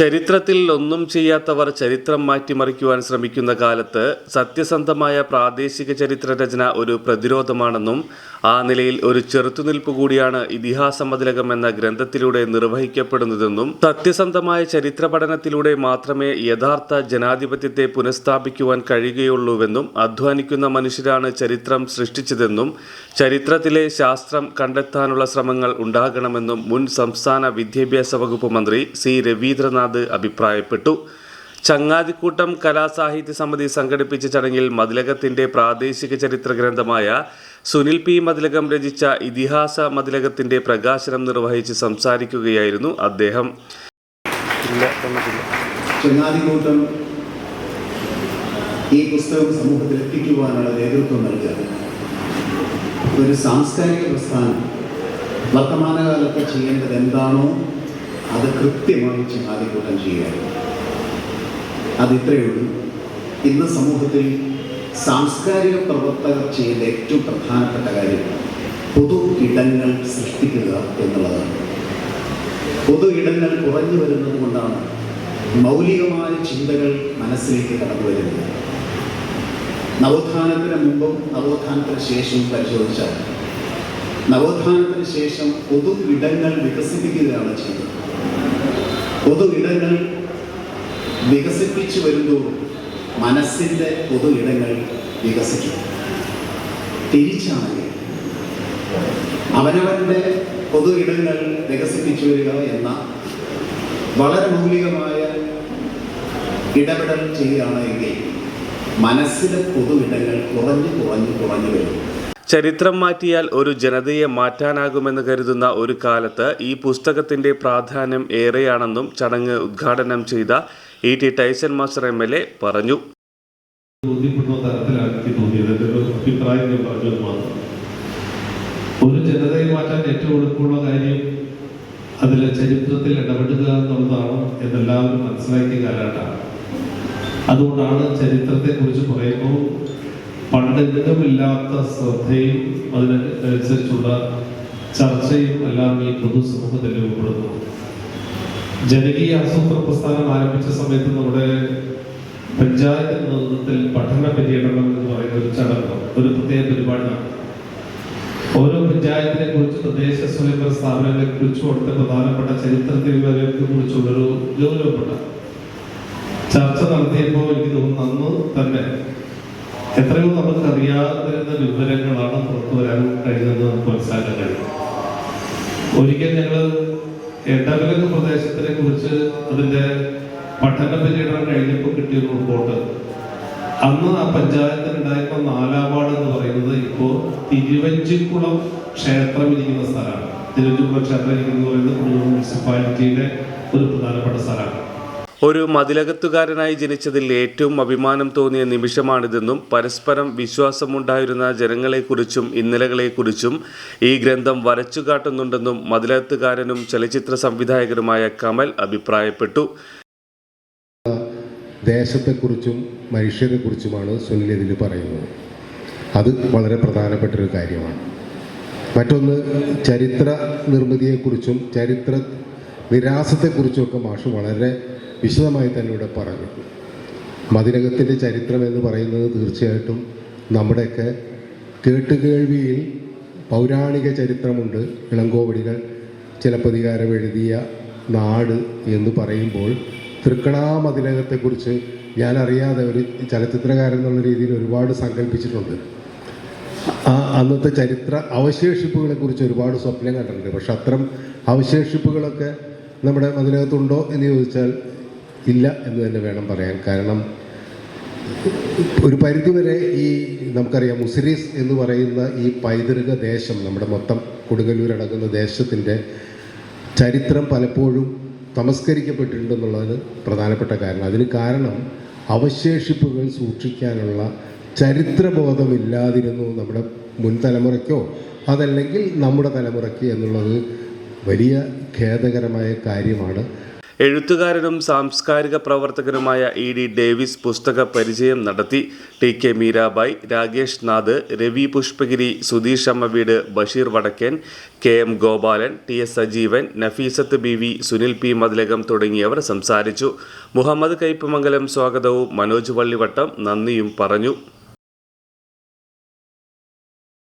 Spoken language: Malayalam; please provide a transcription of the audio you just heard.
ചരിത്രത്തിൽ ഒന്നും ചെയ്യാത്തവർ ചരിത്രം മാറ്റിമറിക്കുവാൻ ശ്രമിക്കുന്ന കാലത്ത് സത്യസന്ധമായ പ്രാദേശിക ചരിത്രരചന ഒരു പ്രതിരോധമാണെന്നും ആ നിലയിൽ ഒരു ചെറുത്തുനിൽപ്പ് കൂടിയാണ് ഇതിഹാസ മതിലകം എന്ന ഗ്രന്ഥത്തിലൂടെ നിർവഹിക്കപ്പെടുന്നതെന്നും സത്യസന്ധമായ ചരിത്ര പഠനത്തിലൂടെ മാത്രമേ യഥാർത്ഥ ജനാധിപത്യത്തെ പുനഃസ്ഥാപിക്കുവാൻ കഴിയുകയുള്ളൂവെന്നും അധ്വാനിക്കുന്ന മനുഷ്യരാണ് ചരിത്രം സൃഷ്ടിച്ചതെന്നും ചരിത്രത്തിലെ ശാസ്ത്രം കണ്ടെത്താനുള്ള ശ്രമങ്ങൾ ഉണ്ടാകണമെന്നും മുൻ സംസ്ഥാന വിദ്യാഭ്യാസ വകുപ്പ് മന്ത്രി സി രവീന്ദ്രനാഥ് അഭിപ്രായപ്പെട്ടു. ചങ്ങാതിക്കൂട്ടം കലാസാഹിത്യ സമിതി സംഘടിപ്പിച്ച ചടങ്ങിൽ മതിലകത്തിന്റെ പ്രാദേശിക ചരിത്ര ഗ്രന്ഥമായ സുനിൽ പി. മതിലകം രചിച്ച ഇതിഹാസ മതിലകത്തിന്റെ പ്രകാശനം നിർവഹിച്ച് സംസാരിക്കുകയായിരുന്നു അദ്ദേഹം. ഈ പുസ്തകം സമൂഹത്തിൽ എത്തിക്കുവാനുള്ള നേതൃത്വം നൽകുക ഒരു സാംസ്കാരിക പ്രസ്ഥാനം. വർത്തമാനകാലത്ത് ചെയ്യേണ്ടത് എന്താണോ അത് കൃത്യമായി ചങ്ങാതിക്കൂട്ടം ചെയ്യുകയായിരുന്നു അത് ഇത്രയേ ഉള്ളൂ. ഇന്ന് സമൂഹത്തിൽ സാംസ്കാരിക പ്രവർത്തകർ ചെയ്യുന്ന ഏറ്റവും പ്രധാനപ്പെട്ട കാര്യം പൊതു ഇടങ്ങൾ സൃഷ്ടിക്കുക എന്നുള്ളതാണ്. പൊതു ഇടങ്ങൾ കുറഞ്ഞു വരുന്നത് കൊണ്ടാണ് മൗലികമായ ചിന്തകൾ മനസ്സിലേക്ക് കടന്നു വരുന്നത്. നവോത്ഥാനത്തിന് മുമ്പും നവോത്ഥാനത്തിന് ശേഷവും പരിശോധിച്ചാൽ നവോത്ഥാനത്തിന് ശേഷം പൊതു ഇടങ്ങൾ വികസിപ്പിക്കുകയാണ് ചെയ്തത് പൊതു ഇടങ്ങൾ വികസിപ്പിച്ചു വരുന്തോറും മനസ്സിന്റെ പൊതു ഇടങ്ങൾ വികസിക്കും. തിരിച്ചാണെങ്കിൽ അവനവന്റെ പൊതു ഇടങ്ങൾ വികസിപ്പിച്ചു വരിക എന്ന വളരെ മൗലികമായ ഇടപെടൽ ചെയ്യുകയാണെങ്കിൽ മനസ്സിലെ പൊതു ഇടങ്ങൾ കുറഞ്ഞു കുറഞ്ഞു കുറഞ്ഞു വരും. ചരിത്രം മാറ്റിയാൽ ഒരു ജനതയെ മാറ്റാനാകുമെന്ന് കരുതുന്ന ഒരു കാലത്ത് ഈ പുസ്തകത്തിന്റെ പ്രാധാന്യം ഏറെയാണെന്നും ചടങ്ങ് ഉദ്ഘാടനം ചെയ്ത E T Tyson master M L A പറഞ്ഞു. ഒരു ജനതയെ മാറ്റാൻ ഏറ്റവും എളുപ്പമുള്ള കാര്യം അതിലെ ചരിത്രത്തിൽ ഇടപെടുക എന്നുള്ളതാണ്. എന്നെല്ലാവരും മനസ്സിലാക്കിയ കാലഘട്ടമാണ്. അതുകൊണ്ടാണ് ചരിത്രത്തെക്കുറിച്ച് പറയുമ്പോൾ പണ്ടെങ്കിലുമില്ലാത്ത ശ്രദ്ധയും അതിനനുസരിച്ചുള്ള ചർച്ചയും എല്ലാം ഈ പൊതുസമൂഹത്തിൽ രൂപപ്പെടുന്നു. ജനകീയ ആസൂത്രണ പ്രസ്ഥാനം ആരംഭിച്ച സമയത്ത് നമ്മുടെ പഞ്ചായത്ത് നേതൃത്വത്തിൽ പഠന പര്യടനം എന്ന് പറയുന്ന ഒരു ചടങ്ങ് ഒരു പ്രത്യേക പരിപാടിയാണ്. ഓരോ പഞ്ചായത്തിനെ കുറിച്ച് തദ്ദേശ സ്വയംഭരണ സ്ഥാപനങ്ങളെ കുറിച്ചും അവിടുത്തെ പ്രധാനപ്പെട്ട ചരിത്രത്തിനെ കുറിച്ചുള്ളൊരു ഗൗരവപ്പെട്ട ചർച്ച നടത്തിയപ്പോൾ എനിക്ക് തോന്നുന്നു അന്ന് തന്നെ എത്രയോ നമുക്ക് അറിയാതിരുന്ന വിവരങ്ങളാണ് പുറത്തു വരാൻ കഴിയുന്നത് മനസ്സിലാക്കാൻ കഴിയും. ഒരിക്കൽ ഞങ്ങൾ എട്ടവലങ്ങ് പ്രദേശത്തിനെ കുറിച്ച് അതിന്റെ പഠന പര്യടനം കഴിഞ്ഞപ്പോൾ കിട്ടിയ റിപ്പോർട്ട്. അന്ന് ആ പഞ്ചായത്തിൽ ഉണ്ടായിരുന്ന നാലാം എന്ന് പറയുന്നത് ഇപ്പോൾ തിരുവഞ്ചിക്കുളം ക്ഷേത്രം ഇരിക്കുന്ന സ്ഥലമാണ്. തിരുവഞ്ചിക്കുളം ക്ഷേത്രം ഇരിക്കുന്നത് പറയുന്നത് മുനിസിപ്പാലിറ്റിയുടെ ഒരു പ്രധാനപ്പെട്ട സ്ഥലമാണ്. ഒരു മതിലകത്തുകാരനായി ജനിച്ചതിൽ ഏറ്റവും അഭിമാനം തോന്നിയ നിമിഷമാണിതെന്നും പരസ്പരം വിശ്വാസമുണ്ടായിരുന്ന ജനങ്ങളെക്കുറിച്ചും ഇന്നലകളെക്കുറിച്ചും ഈ ഗ്രന്ഥം വരച്ചു കാട്ടുന്നുണ്ടെന്നും മതിലകത്തുകാരനും ചലച്ചിത്ര സംവിധായകനുമായ കമൽ അഭിപ്രായപ്പെട്ടു. ദേശത്തെക്കുറിച്ചും മനുഷ്യരെക്കുറിച്ചുമാണ് സുനിൽ ഇതിൽ പറയുന്നത്. അത് വളരെ പ്രധാനപ്പെട്ട ഒരു കാര്യമാണ്. മറ്റൊന്ന് ചരിത്ര നിർമ്മിതിയെക്കുറിച്ചും ചരിത്ര വിരാസത്തെക്കുറിച്ചുമൊക്കെ മാഷ് വളരെ വിശദമായി തന്നെ ഇവിടെ പറഞ്ഞു മതിരകത്തിന്റെ ചരിത്രം എന്ന് പറയുന്നത് തീർച്ചയായിട്ടും നമ്മുടെയൊക്കെ കേട്ടുകേൾവിയിൽ പൗരാണിക ചരിത്രമുണ്ട്. ഇളങ്കോവടികൾ ചിലപ്പതികാരം എഴുതിയ നാട് എന്ന് പറയുമ്പോൾ തൃക്കണാമതിലകത്തെക്കുറിച്ച് ഞാൻ അറിയാതെ ഒരു ചലച്ചിത്രകാരൻ എന്നുള്ള രീതിയിൽ ഒരുപാട് സങ്കല്പിച്ചിട്ടുണ്ട്. ആ അന്നത്തെ ചരിത്ര അവശേഷിപ്പുകളെക്കുറിച്ച് ഒരുപാട് സ്വപ്നം കണ്ടിട്ടുണ്ട്. പക്ഷെ അത്തരം അവശേഷിപ്പുകളൊക്കെ നമ്മുടെ അതിനകത്തുണ്ടോ എന്ന് ചോദിച്ചാൽ ഇല്ല എന്ന് തന്നെ വേണം പറയാൻ. കാരണം ഒരു പരിധിവരെ ഈ നമുക്കറിയാം മുസിരീസ് എന്ന് പറയുന്ന ഈ പൈതൃക ദേശം നമ്മുടെ മൊത്തം കൊടുങ്ങല്ലൂരടങ്ങുന്ന ദേശത്തിന്റെ ചരിത്രം പലപ്പോഴും തമസ്കരിക്കപ്പെട്ടിട്ടുണ്ടെന്നുള്ളത് പ്രധാനപ്പെട്ട കാരണം. അതിന് കാരണം അവശേഷിപ്പുകൾ സൂക്ഷിക്കാനുള്ള ചരിത്രബോധമില്ലാതിരുന്നു നമ്മുടെ മുൻ തലമുറയ്ക്കോ അതല്ലെങ്കിൽ നമ്മുടെ തലമുറയ്ക്ക് എന്നുള്ളത് വലിയ ഖേദകരമായ കാര്യമാണ്. എഴുത്തുകാരനും സാംസ്കാരിക പ്രവർത്തകനുമായ ഇ ഡി ഡേവിസ് പുസ്തക പരിചയം നടത്തി. ടി കെ മീരാബായ് രാകേഷ് നാഥ് രവി പുഷ്പഗിരി സുധീഷ് അമ്മവീട് Basheer Vadakkan K M Gopalan T S Sajeevan Nafeesath B V Sunil P Mathilakam തുടങ്ങിയവർ സംസാരിച്ചു. മുഹമ്മദ് കയ്പമംഗലം സ്വാഗതവും മനോജ് വള്ളിവട്ടം നന്ദിയും പറഞ്ഞു.